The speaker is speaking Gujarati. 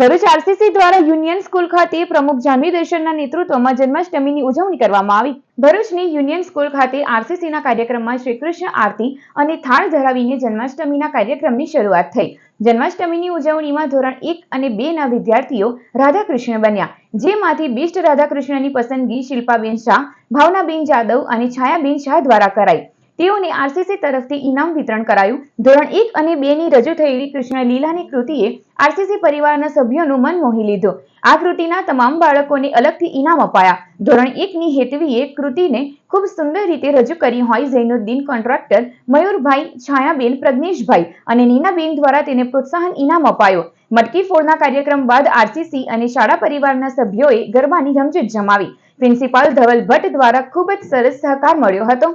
ભરૂચ આરસીસી દ્વારા યુનિયન સ્કૂલ ખાતે પ્રમુખ જાનવી દર્શનના નેતૃત્વમાં જન્માષ્ટમીની ઉજવણી કરવામાં આવી. ભરૂચની યુનિયન સ્કૂલ ખાતે આરસીસીના કાર્યક્રમમાં શ્રી કૃષ્ણ આરતી અને થાળ ધરાવીને જન્માષ્ટમીના કાર્યક્રમની શરૂઆત થઈ. જન્માષ્ટમીની ઉજવણીમાં ધોરણ એક અને બે ના વિદ્યાર્થીઓ રાધાકૃષ્ણ બન્યા, જેમાંથી બેસ્ટ રાધાકૃષ્ણની પસંદગી શિલ્પાબેન શાહ, ભાવનાબેન જાદવ અને છાયાબેન શાહ દ્વારા કરાઈ. તેઓને આરસીસી તરફથી ઇનામ વિતરણ કરાયું. ધોરણ એક અને બે ની રજૂ થયેલી કૃષ્ણ લીલાની કૃતિએ આરસીસી પરિવારના સભ્યોનું મન મોહી લીધું. આ કૃતિના તમામ બાળકોને અલગથી ઇનામ અપાયા. ધોરણ એકની હેતવીએ કૃતિને ખૂબ સુંદર રીતે રજૂ કરી હોય ઝૈનુદ્દીન કોન્ટ્રાક્ટર મયુરભાઈ છાયાબેન પ્રજ્ઞેશભાઈ અને નીનાબેન દ્વારા તેને પ્રોત્સાહન ઇનામ અપાયો. મટકી ફોડના કાર્યક્રમ બાદ આરસીસી અને શાળા પરિવારના સભ્યોએ ગરબાની રમઝટ જમાવી. પ્રિન્સિપાલ ધવલ ભટ્ટ દ્વારા ખૂબ જ સરસ સહકાર મળ્યો હતો.